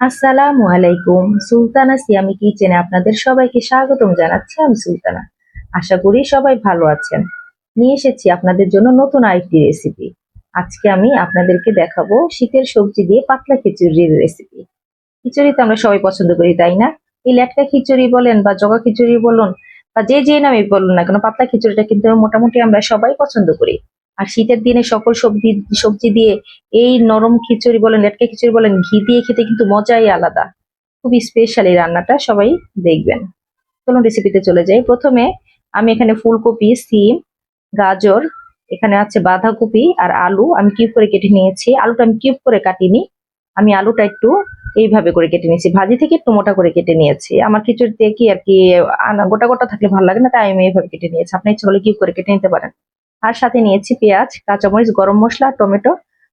আসসালামু আলাইকুম। সুলতানা সিয়ামি কিচেনে আপনাদের সবাইকে স্বাগতম জানাচ্ছি আমি সুলতানা। আশা করি সবাই ভালো আছেন। নিয়ে এসেছি আপনাদের জন্য নতুন আরেকটি রেসিপি আজকে আমি আপনাদেরকে দেখাবো শীতের সবজি দিয়ে পাতলা খিচুড়ির রেসিপি খিচুড়ি তো আমরা সবাই পছন্দ করি, তাই না? এই ল্যাটকা খিচুড়ি বলেন বা জগা খিচুড়ি বলুন বা যে যে নামে বলুন না কেন, পাতলা খিচুড়িটা কিন্তু মোটামুটি আমরা সবাই পছন্দ করি। আর শীতের দিনে সকল সবজি সবজি দিয়ে এই নরম খিচুড়ি বলেন, লেটকা খিচুড়ি বলেন, ঘি দিয়ে খেতে কিন্তু মজাই আলাদা। খুবই স্পেশাল এই রান্নাটা, সবাই দেখবেন। চলুন রেসিপিতে চলে যাই। প্রথমে আমি এখানে ফুলকপি, সিম, গাজর, এখানে আছে বাঁধাকপি আর আলু। আমি কিউব করে কেটে নিয়েছি। আলুটা আমি কিউব করে কাটিনি। আমি আলুটা একটু এইভাবে করে কেটে নিয়েছি। ভাজি থেকে একটু মোটা করে কেটে নিয়েছি। আমার খিচুড়িতে কি আর কি গোটা গোটা থাকলে ভালো লাগে না, তাই আমি এইভাবে কেটে নিয়েছি। আপনি ইচ্ছা করলে কিউব করে কেটে নিতে পারেন। আর সাথে নিয়েছি পেঁয়াজ, কাঁচামরিচ, গরম মশলা, টমেটো।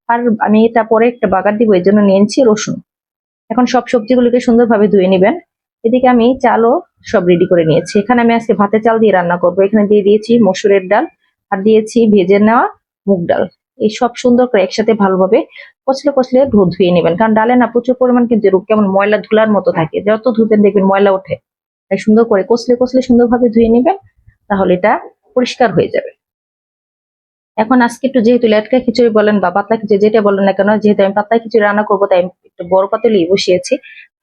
আর আমি এটা পরে একটা বাগার দিব, এর জন্য নিয়েছি রসুন। এখন সব সবজিগুলোকে সুন্দরভাবে ধুয়ে নেবেন। এদিকে আমি চালও সব রেডি করে নিয়েছি। এখানে আমি আজকে ভাতে চাল দিয়ে রান্না করব। এখানে দিয়ে দিয়েছি মসুরের ডাল আর দিয়েছি ভেজে নেওয়া মুগ ডাল। এই সব সুন্দর করে একসাথে ভালোভাবে কচলে কচলে ধুয়ে নেবেন। কারণ ডালে না প্রচুর পরিমাণ কিন্তু কেমন ময়লা ধুলার মতো থাকে। যত ধুবেন দেখবেন ময়লা ওঠে। তাই সুন্দর করে কচলে কচলে সুন্দরভাবে ধুয়ে নেবেন, তাহলে এটা পরিষ্কার হয়ে যাবে। এখন আজকে একটু যেহেতু লেটকা খিচুড়ি বলেন বা পাতলা খিচুড়ি যেটা বলেন না কেন, যেহেতু আমি পাতলা খিচুড়ি রান্না করব, তাই আমি একটু বড় পাতিলেই বসিয়েছি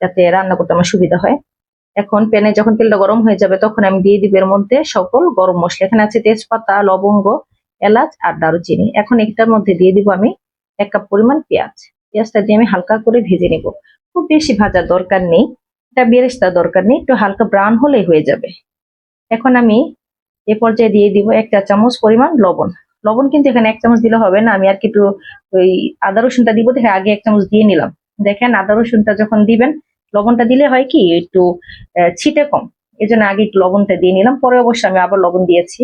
যাতে রান্না করতে আমার সুবিধা হয়। এখন প্যানে যখন তেলটা গরম হয়ে যাবে, তখন আমি দিয়ে দিব এর মধ্যে সকল গরম মশলা। এখানে আছে তেজপাতা, লবঙ্গ, এলাচ আর দারুচিনি। এখন এটার মধ্যে দিয়ে দিব আমি এক কাপ পরিমাণ পেঁয়াজ। পেঁয়াজটা দিয়ে আমি হালকা করে ভেজে নিব। খুব বেশি ভাজার দরকার নেই। এটা বেরেস্তা দরকার নেই, একটু হালকা ব্রাউন হলেই হয়ে যাবে। এখন আমি এ পর্যায়ে দিয়ে দিব এক চা চামচ পরিমাণ লবণ। লবণ কিন্তু এখানে এক চামচ দিলে হবে না। আমি আর একটু ওই আদা রসুনটা দিব দেখে আগে এক চামচ দিয়ে নিলাম। দেখেন আদা রসুনটা যখন দিবেন, লবণটা দিলে হয় কি, একটু ছিটে কম। এই জন্য আগে একটু লবণটা দিয়ে নিলাম। পরে অবশ্য আমি আবার লবণ দিয়েছি।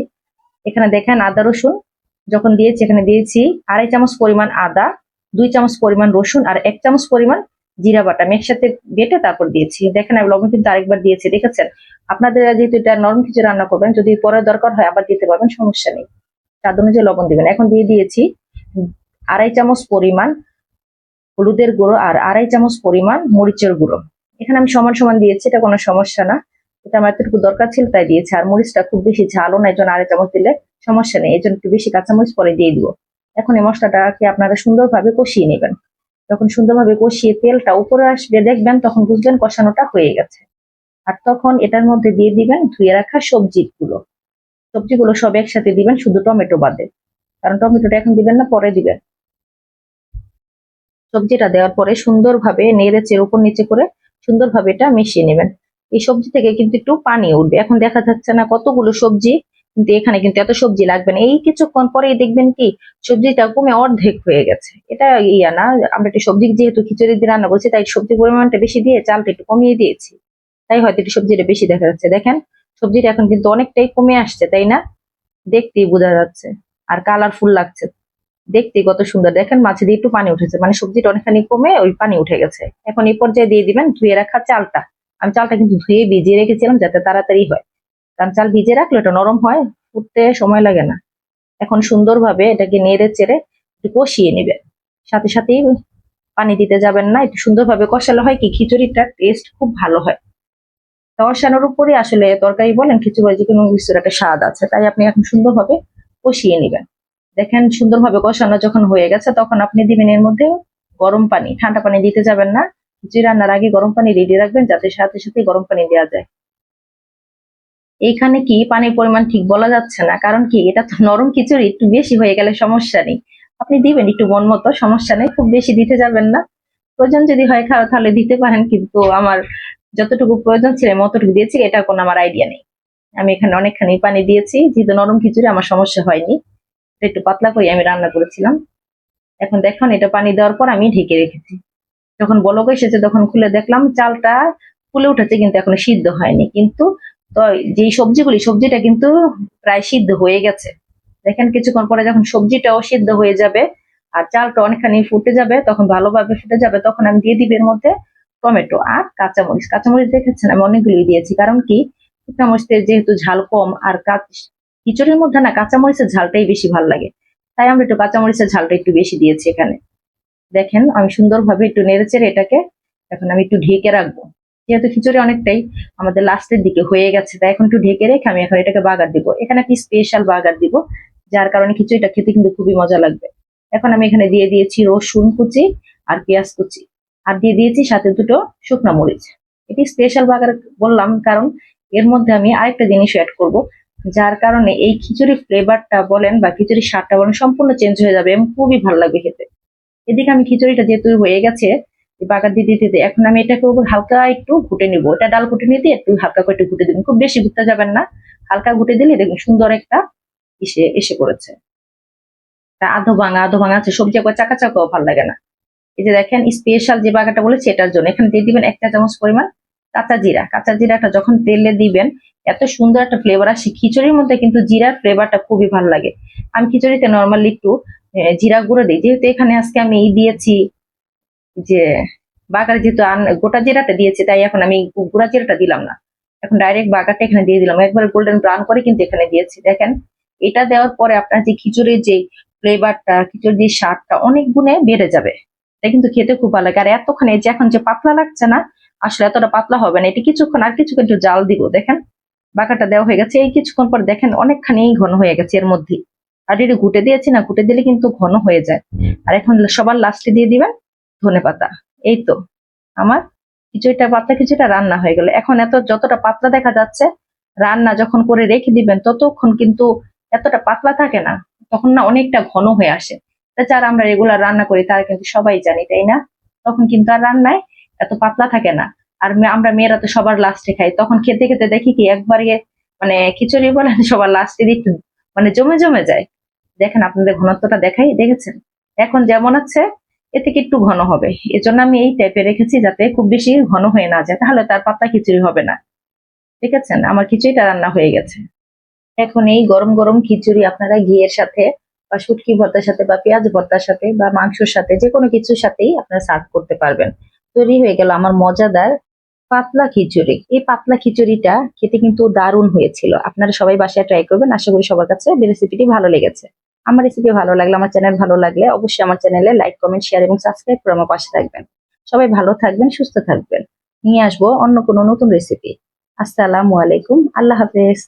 এখানে দেখেন আদা রসুন যখন দিয়েছি, এখানে দিয়েছি আড়াই চামচ পরিমাণ আদা, দুই চামচ পরিমাণ রসুন আর এক চামচ পরিমাণ জিরা বাটা। আমি একসাথে বেটে তারপর দিয়েছি। দেখেন আমি লবণ কিন্তু আরেকবার দিয়েছি, দেখেছেন? আপনাদের যেহেতু এটা নরম কিছু রান্না করবেন, যদি পরে দরকার হয় আবার দিতে পারবেন, সমস্যা নেই। স্বাদ অনুযায়ী লবণ দিবেন। এখন দিয়ে দিয়েছি আড়াই চামচ পরিমাণ হলুদের গুঁড়ো আর আড়াই চামচ পরিমাণ মরিচের গুঁড়ো। এখানে আমি সমান সমান দিয়েছি, এটা কোনো সমস্যা না। এটা আমার এতটুকু দরকার ছিল, তাই দিয়েছি। আর মরিচটা খুব বেশি ঝালও না এই জন্য আড়াই চামচ দিলে সমস্যা নেই। এই জন্য একটু বেশি কাঁচামরিচ পরে দিয়ে দিব। এখন এই মশলাটাকে আপনারা সুন্দরভাবে কষিয়ে নেবেন। যখন সুন্দরভাবে কষিয়ে তেলটা উপরে আসবে, দেখবেন তখন বুঝবেন কষানোটা হয়ে গেছে। আর তখন এটার মধ্যে দিয়ে দিবেন ধুয়ে রাখা সবজিগুলো সবজিগুলো সব একসাথে দিবেন, শুধু টমেটো বাদে। কারণ টমেটোটা এখন দিবেন না, পরে দিবেন। সবজিটা দেওয়ার পরে সুন্দরভাবে নেড়ে উপর নিচে করে সুন্দরভাবে এটা মিশিয়ে নেবেন। এই সবজি থেকে কিন্তু একটু পানি উঠবে। এখন দেখা যাচ্ছে না কতগুলো সবজি, কিন্তু এখানে কিন্তু এত সবজি লাগবে না। এই কিছুক্ষণ পরেই দেখবেন কি, সবজিটা কমে অর্ধেক হয়ে গেছে। এটা ইয়া না, আমরা একটু সবজি যেহেতু খিচুড়ি দিয়ে রান্না করছি, তাই সবজির পরিমাণটা বেশি দিয়ে চালটা একটু কমিয়ে দিয়েছি। তাই হয়তো একটু সবজিটা বেশি দেখা যাচ্ছে। দেখেন সবজিটা এখন কিন্তু অনেকটাই কমে আসছে, তাই না? দেখতেই বোঝা যাচ্ছে। আর কালারফুল লাগছে। দেখতে কত সুন্দর। দেখেন মাছে দিয়ে একটু পানি উঠেছে। মানে সবজিটা অনেকখানি কমে ওই পানি উঠে গেছে। এখন এই পর্যায়ে দিয়ে দিবেন, ধুয়ে রাখা চালটা। আমি চালটা কিন্তু ধুয়ে ভিজিয়ে রেখেছিলাম যাতে তাড়াতাড়ি হয়। কারণ চাল ভিজিয়ে রাখলে এটা নরম হয় ফুটতে সময় লাগে না। এখন সুন্দরভাবে এটাকে নেড়ে চেড়ে একটু কষিয়ে নেবেন। সাথে সাথেই পানি দিতে যাবেন না। একটু সুন্দরভাবে কষালে হয় কি? খিচুড়িটার টেস্ট খুব ভালো হয়। কষানোর উপরে আসলে তরকারি বলেন, খিচুড়ি যে কোনো কিছুর একটা স্বাদ আছে। তাই আপনি এখন সুন্দরভাবে কষিয়ে নেবেন। দেখেন সুন্দরভাবে কষানো যখন হয়ে গেছে, তখন আপনি দিবেন এর মধ্যে গরম পানি। ঠান্ডা পানি দিতে যাবেন না। খিচুড়ি রান্নার আগে গরম পানি রেডি রাখবেন, যাতে সাথে সাথে গরম পানি দেওয়া যায়। এইখানে কি পানির পরিমাণ ঠিক বলা যাচ্ছে না? কারণ কি, এটা তো নরম খিচুড়ি, একটু বেশি হয়ে গেলে সমস্যা নেই। আপনি দিবেন একটু মন মতো, সমস্যা নেই, খুব বেশি দিতে যাবেন না। প্রয়োজন যদি হয় খাওয়া তাহলে দিতে পারেন, কিন্তু আমার যতটুকু প্রয়োজন ছিল অতটুকু দিয়েছি এটা কোনো আমার আইডিয়া নেই। আমি এখানে অনেকখানি পানি দিয়েছি, যেহেতু নরম খিচুড়ি, আমার সমস্যা হয়নি। একটু পাতলা করে আমি রান্না করেছিলাম। এখন দেখুন, এটা পানি দেওয়ার পর আমি ঢেকে রেখেছি। যখন বলক এসেছে, তখন খুলে দেখলাম চালটা ফুলে উঠেছে, কিন্তু এখনও সিদ্ধ হয়নি। কিন্তু তো যেই সবজিগুলি, সবজিটা কিন্তু প্রায় সিদ্ধ হয়ে গেছে। দেখেন, কিছুক্ষণ পরে যখন সবজিটাও সিদ্ধ হয়ে যাবে আর চালটা অনেকখানি ফুটে যাবে, তখন ভালোভাবে ফুটে যাবে, তখন আমি দিয়ে দিবের মধ্যে টমেটো আর কাঁচামরিচ। কাঁচামরিচ দেখেছেন? আমি অনেকগুলোই দিয়েছি। কারণ কি? শুকনো যেহেতু ঝাল কম আর খিচুড়ির মধ্যে না কাঁচামরিচের ঝালটাই বেশি ভালো লাগে। তাই আমরা একটু কাঁচামরিচের ঝালটা একটু বেশি দিয়েছি এখানে। দেখেন, আমি সুন্দরভাবে একটু নেড়েচেড়ে এটাকে এখন আমি একটু ঢেকে রাখব। যেহেতু খিচুড়ি অনেকটাই আমাদের লাস্টের দিকে হয়ে গেছে, তাই এখন একটু ঢেকে রেখে আমি এখন এটাকে বাগার দিব। এখানে একটি স্পেশাল বাগার দিব, যার কারণে খিচুড়িটা খেতে কিন্তু খুবই মজা লাগবে। এখন আমি এখানে দিয়ে দিয়েছি রসুন কুচি আর পেঁয়াজ কুচি। আর দিয়ে দিয়েছি সাথে দুটো শুকনো মরিচ। এটি স্পেশাল বাগার বললাম কারণ এর মধ্যে আমি আরেকটা জিনিস অ্যাড করব, যার কারণে এই খিচুড়ির ফ্লেভারটা বলেন বা খিচুড়ির স্বাদটা বলেন সম্পূর্ণ চেঞ্জ হয়ে যাবে এবং খুবই ভালো লাগবে খেতে। এদিকে আমি খিচুড়িটা যেহেতু হয়ে গেছে বাগার দিতে দিতে এখন আমি এটাকে হালকা একটু ঘুটে নিব। এটা ডাল ঘুটে নিতে একটু হালকা করে একটু ঘুটে দিবেন, খুব বেশি ঘুরতে যাবেন না। হালকা ঘুটে দিলে দেখবেন সুন্দর একটা এসে এসে পড়েছে। আধো ভাঙা আধো ভাঙা আছে, সবজি একবার চাকা চাকাও ভালো লাগে না। এই যে দেখেন স্পেশাল যে বাগাটা বলেছে, এটার জন্য। এখানে দিয়ে দিবেন একটা চামচ পরিমাণ কাঁচা জিরা। কাঁচা জিরাটা যখন তেলে দিবেন, এত সুন্দর একটা ফ্লেভার আসে। খিচুড়ির মধ্যে কিন্তু জিরার ফ্লেভারটা খুবই ভালো লাগে। আমি খিচুড়িতে নর্মালি একটু জিরা গুঁড়ো দিই। যেহেতু এখানে আজকে আমি এই দিয়েছি, যে বাগার যেহেতু গোটা জিরাটা দিয়েছি, তাই এখন আমি গুঁড়া জিরাটা দিলাম না। এখন ডাইরেক্ট বাগারটা এখানে দিয়ে দিলাম। একবার গোল্ডেন ব্রাউন করে কিন্তু এখানে দিয়েছি। দেখেন, এটা দেওয়ার পরে আপনার যে খিচুড়ির যে ফ্লেভারটা খিচুড়ির যে স্বাদটা, অনেক গুণে বেড়ে যাবে। এটা কিন্তু খেতে খুব ভালো লাগে। আর এতক্ষণ এই যে এখন যে পাতলা লাগছে না, আসলে এতটা পাতলা হবে না। এটি কিছুক্ষণ আর কিছুক্ষণ একটু জাল দিব, দেখেন। বাঁকাটা দেওয়া হয়ে গেছে। এই কিছুক্ষণ পর দেখেন অনেকখানি ঘন হয়ে গেছে এর মধ্যে। আর এটা ঘুটে দিয়েছি না ঘুটে দিলে কিন্তু ঘন হয়ে যায়। আর এখন সবার লাস্টে দিয়ে দিবেন ধনে পাতা। এই তো আমার খিচুড়িটা পাতলা, কিছুটা রান্না হয়ে গেল। এখন এত, যতটা পাতলা দেখা যাচ্ছে, রান্না যখন করে রেখে দিবেন, ততক্ষণ কিন্তু এতটা পাতলা থাকে না, তখন না অনেকটা ঘন হয়ে আসে। যারা আমরা রেগুলার রান্না করি, তারা কিন্তু সবাই জানি, তাই না? তখন কিন্তু আর রান্নায় এত পাতলা থাকে না। আর আমরা মেয়েরা তো সবার লাস্টে খাই। তখন খেতে খেতে দেখি কি একবারে মানে খিচুড়ি বলে সবার লাস্টে একটু মানে জমে জমে যায়। দেখেন আপনাদের ঘনত্বটা দেখাই, দেখেছেন? এখন যেমন আছে, এ থেকে একটু ঘন হবে। এজন্য আমি এই টাইপে রেখেছি যাতে খুব বেশি ঘন হয়ে না যায়। তাহলে তার পাতলা খিচুড়ি হবে না। ঠিক আছে আমার খিচুড়িটা রান্না হয়ে গেছে। এখন এই গরম গরম খিচুড়ি আপনারা ঘিয়ের সাথে বা শুটকি ভর্তার সাথে বা পেঁয়াজ ভর্তার সাথে বা মাংসর সাথে যে কোনো কিছুর সাথেই আপনারা সার্ভ করতে পারবেন। তৈরি হয়ে গেল আমার মজাদার পাতলা খিচুড়ি। এই পাতলা খিচুড়িটা খেতে কিন্তু দারুণ হয়েছিল। আপনারা সবাই বাসায় ট্রাই করবেন। আশা করি সবার কাছে রেসিপিটি ভালো লেগেছে। আমার রেসিপি ভালো লাগলে, আমার চ্যানেল ভালো লাগলে অবশ্যই আমার চ্যানেলে লাইক কমেন্ট শেয়ার এবং সাবস্ক্রাইব করে আমার পাশে থাকবেন। সবাই ভালো থাকবেন, সুস্থ থাকবেন। নিয়ে আসব অন্য কোনো নতুন রেসিপি আসসালামু আলাইকুম। আল্লাহ হাফেজ।